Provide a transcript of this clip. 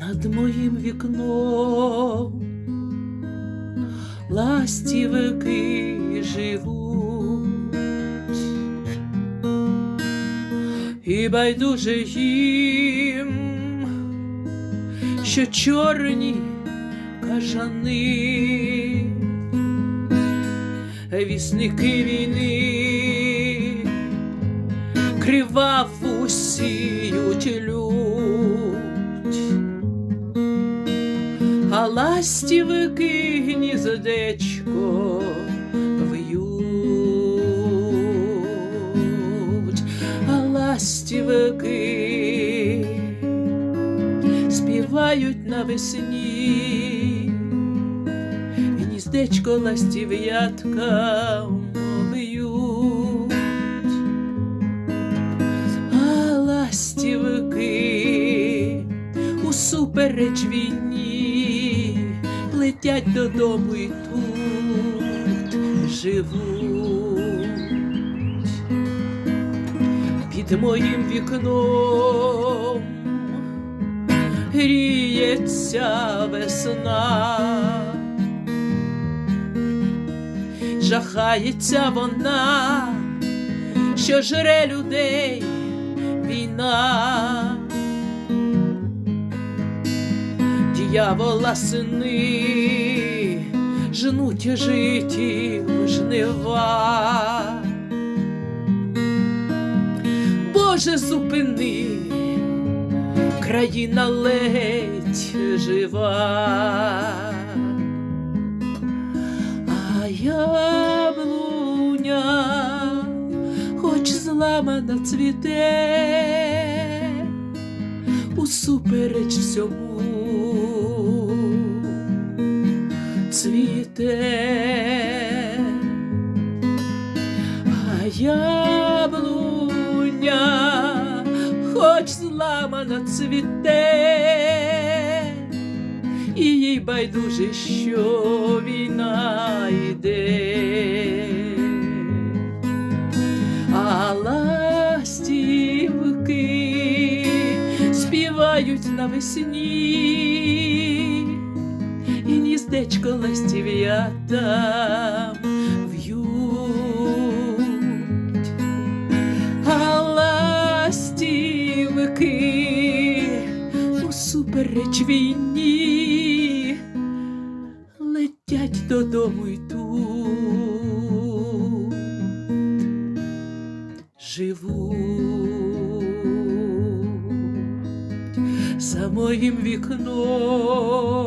над моїм вікном. Ластівки живуть, і байдуже їм, що чорні кажани, вісники війни криваву сіють а ластівки в'ють, ластівки співають навесні, гніздечко ластів'ятка в'ють. А ластівки усупереч війні летять додому і тут живуть. Під моїм вікном гріється весна. Жахається вона, що жре людей війна, дьявола сини жнуть житі жнива. Боже, зупини, країна ледь жива. А яблуня хоч зламана цвіте, усупереч всьому цвіте, а яблуня хоч зламана цвіте, і їй байдуже, що війна йде. А ластівки співають навесні, і гніздечко ластів'ята в'ють. А ластівки усупереч війні летять додому й тут живуть за моїм вікном